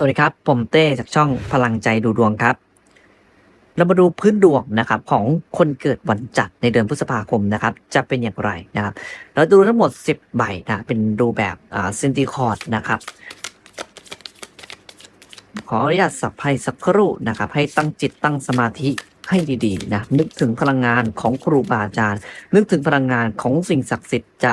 สวัสดีครับ ผมเต้จากช่องพลังใจดูดวงครับ เรามาดูพื้นดวงนะครับของคนเกิดวันจันทร์ในเดือนพฤษภาคมนะครับ จะเป็นอย่างไรนะครับ เราดูทั้งหมด 10 ใบนะเป็นดูแบบอ่าซินติคอร์ดนะครับ ขออนุญาตสับไพ่สักครู่นะครับ ให้ตั้งจิตตั้งสมาธิให้ดีๆนะนึกถึงพลังงานของครูบาอาจารย์ นึกถึงพลังงานของสิ่งศักดิ์สิทธิ์จะ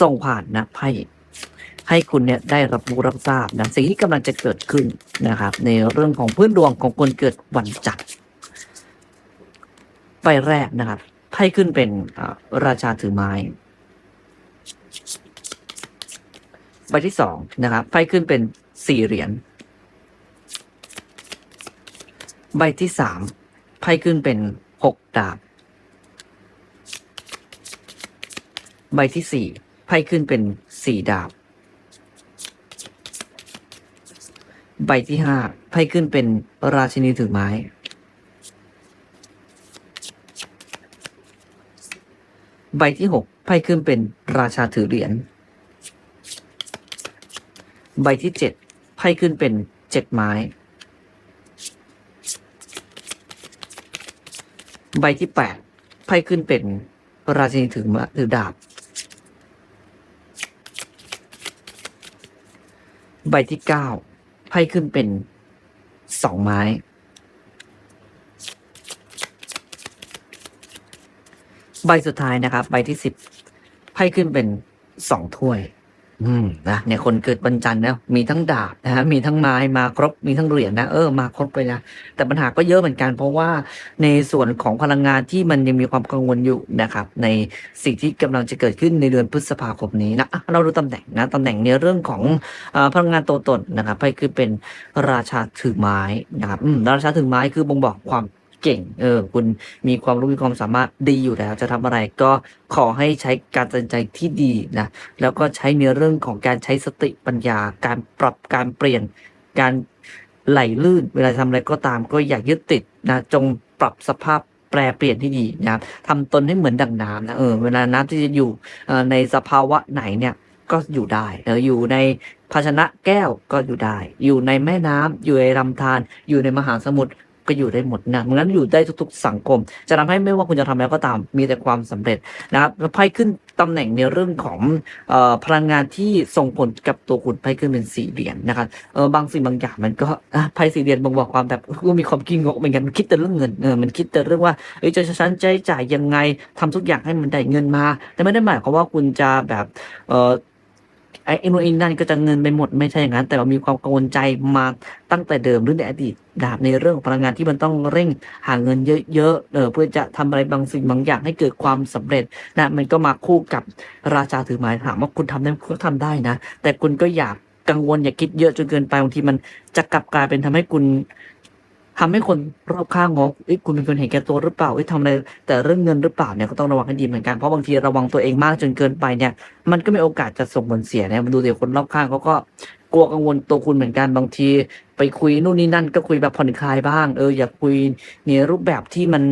ส่งผ่านนะไพ่ ให้คุณเนี่ยได้รับรู้รับทราบนะสิ่งที่กำลังจะเกิดขึ้นนะครับ ในเรื่องของพื้นดวงของคนเกิดวันจันทร์ใบแรกนะครับไพ่ขึ้นเป็นราชาถือไม้ใบที่สองนะครับไพ่ขึ้นเป็นสี่เหรียญใบที่สามไพ่ขึ้นเป็นหกดาบ ใบที่สี่ไพ่ขึ้นเป็นสี่ดาบ ใบที่ห้าไพ่ขึ้นเป็นราชินีถือไม้ ใบที่หกไพ่ขึ้นเป็นราชาถือเหรียญ ใบที่เจ็ดไพ่ขึ้นเป็นเจ็ดไม้ ใบที่แปดไพ่ขึ้นเป็นราชินีถือมาถือดาบ ใบที่เก้า ไพ่ขึ้นเป็นสองไม้ ใบสุดท้ายนะครับ ใบที่สิบไพ่ขึ้นเป็นสองถ้วย อืมนะเนี่ยคนเกิดวันจันทร์นะมีทั้งดาบนะฮะมีทั้งไม้มาครบมีทั้งเหรียญนะเออมาครบไปนะแต่ปัญหาก็เยอะเหมือนกันเพราะว่าในส่วนของพลังงานที่มันยังมีความกังวลอยู่นะครับ ในสิ่งที่กำลังจะเกิดขึ้นในเดือนพฤษภาคมนี้นะเราดูตำแหน่งนะตำแหน่งในเรื่องของอพลังงานตัวตนนะครับไพ่คือเป็นราชาถือไม้นะครับอืมราชาถือไม้คือบ่งบอกความ เก่ง เออ คุณมีความรู้มีความสามารถดีอยู่แล้ว จะทำอะไรก็ขอให้ใช้การตัดสินใจที่ดีนะ แล้วก็ใช้ในเรื่องของการใช้สติปัญญา การปรับการเปลี่ยน การไหลลื่น เวลาทำอะไรก็ตามก็อย่ายึดติดนะ จงปรับสภาพแปรเปลี่ยนที่ดีนะครับทำตนให้เหมือนดังน้ำนะ เออ เวลาน้ำที่จะอยู่ในสภาวะไหนเนี่ยก็อยู่ได้เอออยู่ในภาชนะแก้วก็อยู่ได้ อยู่ในแม่น้ำอยู่ในลำธาร อยู่ในมหาสมุทร ก็อยู่ได้หมดนะงั้นอยู่ได้ทุก ๆ สังคม จะทำให้ไม่ว่าคุณจะทำอะไรก็ตามมีแต่ความสำเร็จนะครับไพ่ขึ้นตำแหน่งในเรื่องของออพลังงานที่ส่งผลกับตัวคุณไพ่ขึ้นเป็นสี่เหรียญนะครับบางสิ่งบางอย่างมันก็ไพ่สี่เหรียญบ่งบอกความแบบก็มีความกิ้งงกเหมือนกันมันคิดแต่เรื่องเงินเออมันคิดแต่เรื่องว่าเอ้ยจะฉันใช้จ่ายยังไงทำทุกอย่างให้มันได้เงินมา แต่ไม่ได้หมายความว่าคุณจะแบบเออ ไอ้นู่นไอ้นั่นก็จะเงินไปหมดไม่ใช่อย่างนั้น แต่เรามีความกังวลใจมาตั้งแต่เดิมหรือในอดีตนะครับในเรื่องของพลังงานที่มันต้องเร่งหาเงินเยอะๆเออเพื่อจะทำอะไรบางสิ่งบางอย่างให้เกิดความสำเร็จนะมันก็มาคู่กับราชาถือไม้ถามว่าคุณทำได้คุณก็ทำได้นะ แต่คุณก็อยากกังวลอย่าคิดเยอะจนเกินไปบางทีมันจะกลับกลายเป็นทำให้คุณ ทำให้คนรอบข้างงงเอ้ยคุณเป็นคนเห็นแก่ตัวหรือเปล่าเอ้ยทำอะไรแต่เรื่องเงินหรือเปล่าเนี่ยก็ต้องระวังให้ดีเหมือนกันเพราะบางทีระวังตัวเองมากจนเกินไปเนี่ย มันก็มีโอกาสจะส่งผลเสียนะมันดูเดี๋ยวคนรอบข้างเขาก็กลัวกังวลตัวคุณเหมือนกันบางที ไปคุยนู่นนี่นั่นก็คุยแบบผ่อนคลายบ้าง เอออย่าคุยในรูปแบบที่มัน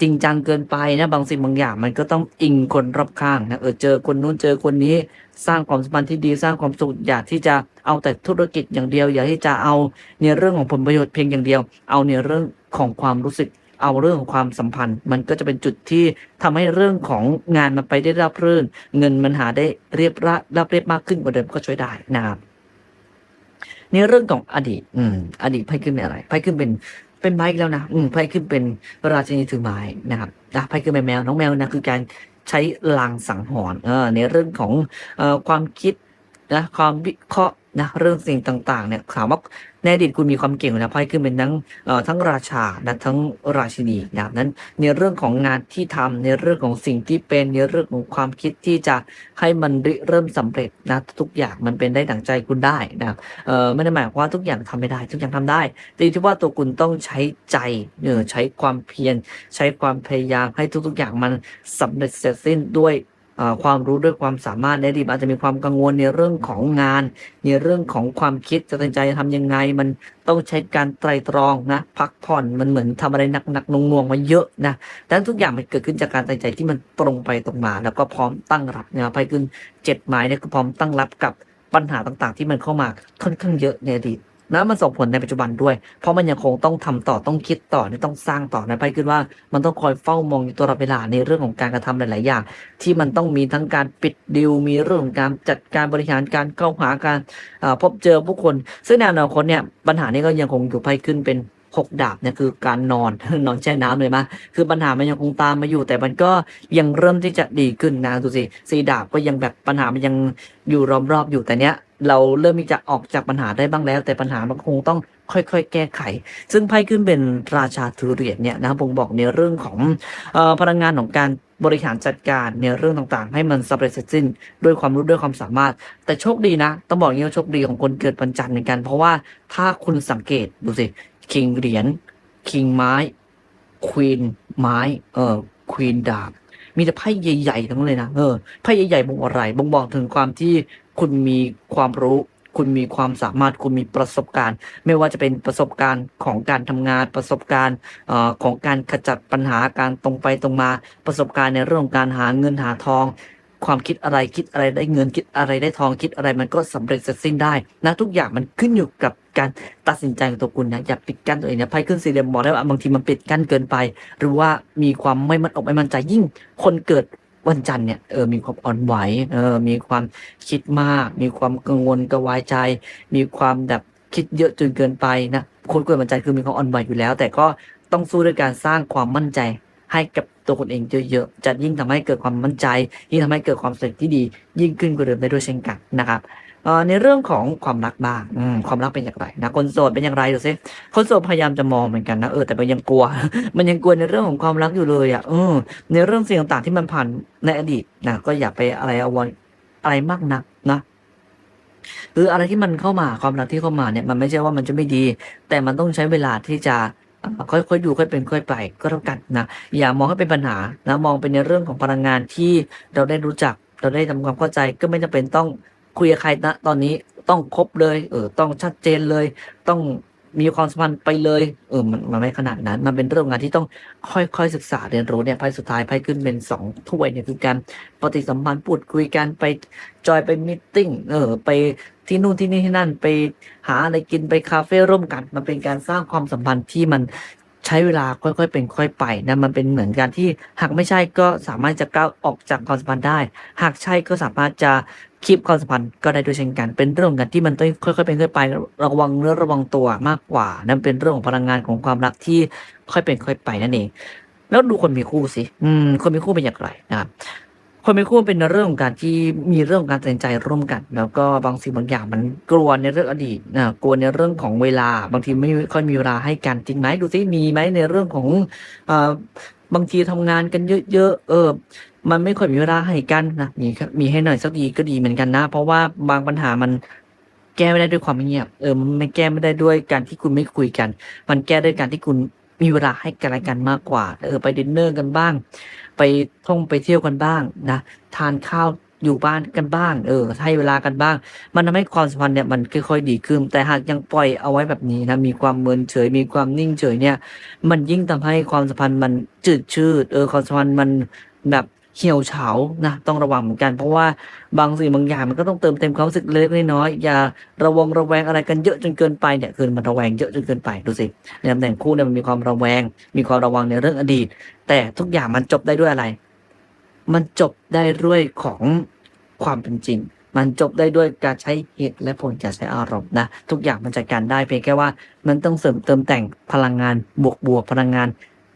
จริงจังเกินไปนะบางสิ่งบางอย่าง มันก็ต้องอิงคนรอบข้างนะเออเจอคนนู้นเจอคนนี้สร้างความสัมพันธ์ที่ดีสร้างความสุขอยากที่จะเอาแต่ธุรกิจอย่างเดียว อยากที่จะเอาในเรื่องของผลประโยชน์เพียงอย่างเดียว เอาในเรื่องของความรู้สึกเอาเรื่องของความสัมพันธ์ มันก็จะเป็นจุดที่ทำให้เรื่องของงานมันไปได้ราบรื่น เงินมันหาได้เรียบราราบเรียบมากขึ้นกว่าเดิมก็ช่วยได้นะครับ ในเรื่องของอดีต อืม อดีตไพ่ขึ้นเป็นอะไรไพ่ขึ้นเป็นเป็นไม้อีกแล้วนะอืมไพ่ขึ้นเป็นราชินีถือไม้นะครับนะไพ่ขึ้นเป็นแมวน้องแมวนะคือการใช้ลางสังหรณ์เออในเรื่องของเอ่อความคิดนะความวิเคราะห์ นะเรื่องสิ่งต่างๆเนี่ยถามว่าในอดีตคุณมีความเก่งนะไพ่ขึ้นเป็นทั้งทั้งราชานะทั้งราชินีนะนั้นในเรื่องของงานที่ทำในเรื่องของสิ่งที่เป็นในเรื่องของความคิดที่จะให้มันเริ่มสำเร็จนะทุกอย่างมันเป็นได้ดั่งใจคุณได้นะเออไม่ได้หมายความว่าทุกอย่างทำไม่ได้ ทุกอย่างทำได้ แต่ที่ว่าตัวคุณต้องใช้ใจเออใช้ความเพียรใช้ความพยายามให้ทุกๆอย่างมันสำเร็จเสร็จสิ้นด้วย ความรู้ด้วยความสามารถในอดีตอาจจะมีความกังวลในเรื่องของงาน ในเรื่องของความคิดจะตัดใจจะทำยังไง มันต้องใช้การไตรตรองนะ พักผ่อนมันเหมือนทำอะไรหนักๆหน่วงมาเยอะนะแต่ทุกอย่างมันเกิดขึ้นจากการตัดใจที่มันตรงไปตรงมา แล้วก็พร้อมตั้งรับนะไปขึ้นเจ็ดหมายเนี่ยก็พร้อมตั้งรับกับปัญหาต่างๆ ที่มันเข้ามาค่อนข้างเยอะในอดีต นะมันส่งผลในปัจจุบันด้วย เพราะมันยังคงต้องทำต่อต้องคิดต่อต้องสร้างต่อนะไพ่ขึ้นว่ามันต้องคอยเฝ้ามองอยู่ตลอดเวลาในเรื่องของการกระทำหลาย ๆ อย่าง ที่มันต้องมีทั้งการปิดดิวมีเรื่องของการจัดการบริหารการเข้าหาการพบเจอผู้คน ซึ่งในอนาคตเนี่ยปัญหานี้ก็ยังคงอยู่ไพ่ขึ้นเป็น หกดาบเนี่ยคือการนอนนอนแช่น้ำเลยมะคือปัญหามันยังคงตามมาอยู่ แต่มันก็ยังเริ่มที่จะดีขึ้นนะดูสิสี่ดาบก็ยังแบบปัญหามันยังอยู่รอบๆอบอยู่แต่เนี้ยเราเริ่มที่จะออกจากปัญหาได้บ้างแล้ว แต่ปัญหามันคงต้องค่อยๆ แก้ไข ซึ่งไพ่ขึ้นเป็นราชาถือเหรียญเนี่ยนะบ่งบอกในเรื่องของออพลังงานของการบริหารจัดการในเรื่องต่างๆ ให้มันสำเร็จเสร็จสิ้นด้วยความรู้ด้วยความสามารถ แต่โชคดีนะ ต้องบอกงี้ว่าโชคดีของคนเกิดวันจันทร์เหมือนกัน เพราะว่าถ้าคุณสังเกตดูสิ คิงเหรียญคิงไม้ควีนไม้เออควีนดาบมีแต่ไพ่ใหญ่ๆทั้งนั้นเลยนะเออไพ่ใหญ่ๆบ่งอะไรบ่งบอกถึงความที่คุณมีความรู้ คุณมีความสามารถคุณมีประสบการณ์ ไม่ว่าจะเป็นประสบการณ์ของการทำงานประสบการณ์อของการขจัดปัญหาการตรงไปตรงมาประสบการณ์ในเรื่องของการหาเงินหาทอง ความคิดอะไรคิดอะไรได้เงินคิดอะไรได้ทองคิดอะไรมันก็สำเร็จเสร็จสิ้นได้นะทุกอย่างมันขึ้นอยู่กับการตัดสินใจของตัวคุณนะอย่าปิดกั้นตัวเองนะไพ่ขึ้นสี่เหลี่ยมบอกได้ว่าบางทีมันปิดกั้นเกินไป หรือว่ามีความไม่มั่นอกไม่มั่นใจยิ่งคนเกิดวันจันทร์เนี่ยเออมีความอ่อนไหวเออมีความคิดมาก มีความกังวลกระวายใจ มีความแบบคิดเยอะจนเกินไปนะคนเกิดวันจันทร์คือมีความอ่อนไหวอยู่แล้ว แต่ก็ต้องสู้ด้วยการสร้างความมั่นใจ ให้กับตัวคนเองเยอะๆจะยิ่งทำให้เกิดความมั่นใจ ยิ่งทำให้เกิดความสำเร็จที่ดี ยิ่งขึ้นกว่าเดิมได้ด้วยเช่นกันนะครับในเรื่องของความรักบ้างความรักเป็นอย่างไรนะคนโสดเป็นอย่างไรดูซิคนโสดพยายามจะมองเหมือนกันนะเออแต่มันยังกลัว มันยังกลัวในเรื่องของความรักอยู่เลยอะเออในเรื่องสิ่งต่างๆที่มันผ่านในอดีตนะก็อย่าไปอะไรอาวรณ์อะไรมากนักนะหรืออะไรที่มันเข้ามาความรักที่เข้ามาเนี่ยมันไม่ใช่ว่ามันจะไม่ดี แต่มันต้องใช้เวลาที่จะ ค่อยๆดูค่อยเป็นค่อยไปก็แล้วกันนะอย่ามองให้เป็นปัญหานะมองเป็นในเรื่องของพลังงานที่เราได้รู้จักเราได้ทำความเข้าใจก็ไม่จำเป็นต้องคุยกับใครนะตอนนี้ต้องคบเลยเออต้องชัดเจนเลย ต้อง มีความสัมพันธ์ไปเลย เออมันมันไม่ขนาดนั้น มันเป็นเรื่องงานที่ต้องค่อยๆศึกษาเรียนรู้เนี่ยไพ่สุดท้ายไพ่ขึ้นเป็นสองถ้วยเนี่ยคือการปฏิสัมพันธ์พูดคุยกันไปจอยไปมิทติ้งเออไปที่นู่นที่นี่ที่นั่นไปหาอะไรกินไปคาเฟ่ร่วมกัน มันเป็นการสร้างความสัมพันธ์ที่มัน ใช้เวลาค่อยๆเป็นค่อยไปนะมันเป็นเหมือนกันที่หากไม่ใช่ก็สามารถจะก้าวออกจากความสัมพันธ์ได้ หากใช่ก็สามารถจะคีบความสัมพันธ์ก็ได้ด้วยเช่นกัน เป็นเรื่องกันที่มันต้องค่อยๆเป็นค่อยไประวังเนื้อระวังตัวมากกว่า นั่นเป็นเรื่องของพลังงานของความรักที่ค่อยเป็นค่อยไปนั่นเอง แล้วดูคนมีคู่สิ อืม คนมีคู่เป็นอย่างไรนะครับ คนมีคู่เป็นเรื่องของการที่มีเรื่องของการตัดสินใจร่วมกัน แล้วก็บางสิ่งบางอย่างมันกลัวในเรื่องอดีตนะกลัวในเรื่องของเวลา บางทีไม่ค่อยมีเวลาให้กันจริงไหมดูสิมีไหมในเรื่องของเออบางทีทำงานกันเยอะๆเออ มันไม่ค่อยมีเวลาให้กันนะมีมีให้หน่อยสักทีก็ดีเหมือนกันนะ เพราะว่าบางปัญหามันแก้ไม่ได้ด้วยความเงียบ เออมันแก้ไม่ได้ด้วยการที่คุณไม่คุยกัน มันแก้ด้วยการที่คุณ มีเวลาให้กันและกันมากกว่า เออไปดินเนอร์กันบ้าง ไปท่องไปเที่ยวกันบ้างนะทานข้าวอยู่บ้านกันบ้าง เออให้เวลากันบ้าง มันทำให้ความสัมพันธ์เนี่ยมันค่อยๆดีขึ้น แต่หากยังปล่อยเอาไว้แบบนี้นะ มีความเมินเฉย มีความนิ่งเฉยเนี่ย มันยิ่งทำให้ความสัมพันธ์มันจืดชืด เออ ความสัมพันธ์มันแบบ เหี่ยวเฉานะต้องระวังเหมือนกัน เพราะว่าบางสิ่งบางอย่างมันก็ต้องเติมเต็มความรู้สึกเล็กน้อยอย่าระวงระแวงอะไรกันเยอะจนเกินไปเนี่ยคือมันระแวงเยอะจนเกินไปดูสิในตำแหน่งคู่เนี่ยมันมีความระแวง มีความระวังในเรื่องอดีต แต่ทุกอย่างมันจบได้ด้วยอะไร มันจบได้ด้วยของความเป็นจริง มันจบได้ด้วยการใช้เหตุและผลอย่าใช้อารมณ์นะทุกอย่างมันจัดการได้เพียงแค่ว่า มันต้องเสริมเติมแต่งพลังงานบวกบวกพลังงาน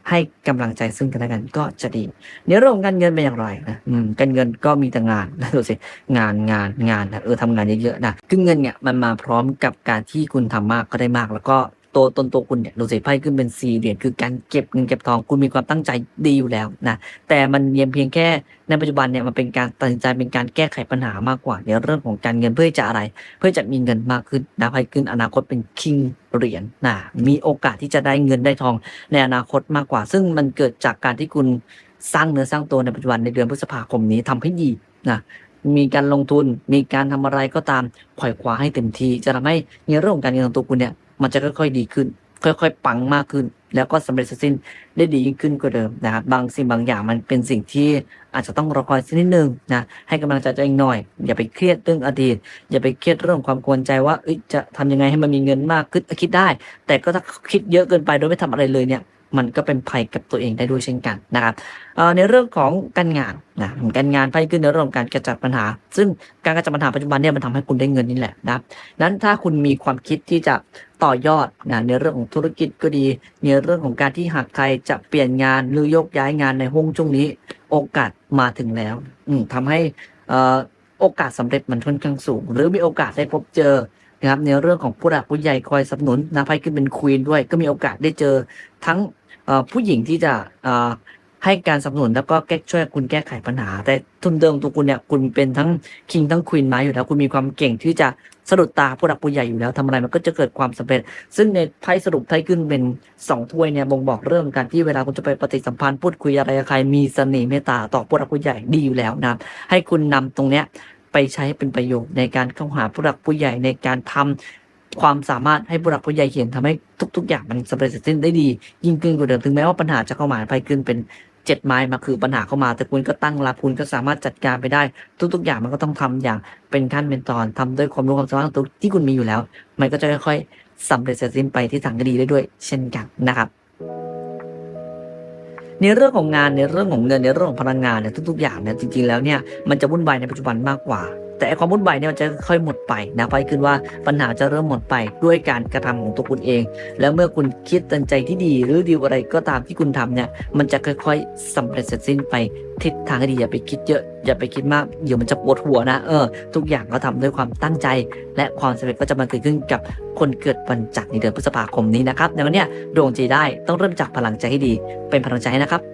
ให้กำลังใจซึ่งกันและกันก็จะดี ในเรื่องของการเงินเป็นอย่างไรนะอืมการเงินก็มีแต่งานนะดูสิงานงานงานนะเออทำงานเยอะๆนะคือเงินเนี่ยมันมาพร้อมกับการที่คุณทำมากก็ได้มาก แล้วก็ ตัวตนตัวคุณเนี่ยดูสิไพ่ขึ้นเป็นสี่เหรียญคือการเก็บเงินเก็บทองคุณมีความตั้งใจดีอยู่แล้วนะแต่มันเพียงเพียงแค่ในปัจจุบันเนี่ยมันเป็นการตัดสินใจเป็นการแก้ไขปัญหามากกว่าในเรื่องของการเงินเพื่อจะอะไร เพื่อจะมีเงินมากขึ้นนะไพ่ขึ้นอนาคตเป็นคิงเหรียญนะมีโอกาสที่จะได้เงินได้ทองในอนาคตมากกว่า ซึ่งมันเกิดจากการที่คุณสร้างเนื้อสร้างตัวในปัจจุบันในเดือนพฤษภาคมนี้ทำให้ดีนะมีการลงทุนมีการทำอะไรก็ตามปล่อยขวาให้เต็มที่จะทำให้ในเรื่องของการเงินของตัวคุณเนี่ย มันจะค่อยๆดีขึ้น ค่อยๆ ปังมากขึ้น แล้วก็สำเร็จเสร็จสิ้นได้ดียิ่งขึ้นกว่าเดิมนะครับบางสิ่งบางอย่างมันเป็นสิ่งที่อาจจะต้องรอคอยสักนิดนึงนะให้กำลังใจตัวเองหน่อย อย่าไปเครียดเรื่องอดีต อย่าไปเครียดเรื่องความกวนใจว่าจะทำยังไงให้มันมีเงินมากขึ้นคิดได้ แต่ก็ถ้าคิดเยอะเกินไปโดยไม่ทำอะไรเลยเนี่ย มันก็เป็นภัยกับตัวเองได้ด้วยเช่นกันนะครับในเรื่องของการงานนะการงานไพ่ขึ้นในเรื่องของการกระจัดปัญหา ซึ่งการกระจัดปัญหาปัจจุบันเนี่ยมันทำให้คุณได้เงินนี่แหละนะครับนั้นถ้าคุณมีความคิดที่จะต่อยอดนะในเรื่องของธุรกิจก็ดีในเรื่องของการที่หากใครจะเปลี่ยนงานหรือยกย้ายงานในห้องช่วงนี้ โอกาสมาถึงแล้วอืมทำให้อโอกาสสำเร็จมันค่อนข้างสูง หรือมีโอกาสได้พบเจอนะครับในเรื่องของผู้หลักผู้ใหญ่คอยสนับสนุนนะไพ่ขึ้นเป็นควีนด้วย ก็มีโอกาสได้เจอทั้ง ผู้หญิงที่จะให้การสนับสนุนแล้วก็แก้ช่วยคุณแก้ไขปัญหา แต่ทุนเดิมตัวคุณเนี่ยคุณเป็นทั้งคิงทั้งควีนมาอยู่แล้วคุณมีความเก่งที่จะสะดุดตาผู้หลักผู้ใหญ่อยู่แล้วทำอะไรมันก็จะเกิดความสำเร็จ ซึ่งในไพ่สรุปไพ่ขึ้นเป็นสองถ้วยเนี่ยบ่งบอกเรื่องการที่เวลาคุณจะไปปฏิสัมพันธ์พูดคุยอะไรกับใครมีเสน่ห์เมตตาต่อผู้หลักผู้ใหญ่ดีอยู่แล้วนะให้คุณนำตรงเนี้ยไปใช้เป็นประโยชน์ในการเข้าหาผู้หลักผู้ใหญ่ในการทำ ความสามารถให้ผู้หลักผู้ใหญ่เห็นทำให้ทุก ๆ อย่างมันสำเร็จเสร็จสิ้นได้ดี ยิ่งขึ้นกว่าเดิมถึงแม้ว่าปัญหาจะเข้ามาไปขึ้นเป็นเจ็ดไม้มาคือปัญหาเข้ามา แต่คุณก็ตั้งรับคุณก็สามารถจัดการไปได้ ทุก ๆ อย่างมันก็ต้องทำอย่างเป็นขั้นเป็นตอนทำด้วยความรู้ความสามารถที่คุณมีอยู่แล้ว มันก็จะค่อยๆสำเร็จเสร็จสิ้นไปที่ทางคดีได้ด้วย เช่นกันนะครับในเรื่องของงานในเรื่องของเงินในเรื่องของพลังงานเนี่ยทุก ๆ อย่างเนี่ยจริงๆแล้วเนี่ยมันจะวุ่นวายในปัจจุบันมากกว่า แต่ความวุ่นวายเนี่ยมันจะค่อยหมดไปนะไปขึ้นว่าปัญหาจะเริ่มหมดไปด้วยการกระทำของตัวคุณเอง แล้วเมื่อคุณคิดตันใจที่ดี หรือดีอะไรก็ตามที่คุณทำเนี่ยมันจะค่อย ๆสำเร็จเสร็จสิ้นไปทิศทางที่ดีอย่าไปคิดเยอะอย่าไปคิดมากเดี๋ยวมันจะปวดหัวนะเออทุกอย่างก็ทำด้วยความตั้งใจ และความสำเร็จก็จะมาเกิดขึ้นกับคนเกิดวันจันทร์ในเดือนพฤษภาคมนี้นะครับในวันเนี้ยดวงใจได้ต้องเริ่มจากพลังใจให้ดี เป็นพลังใจนะครับ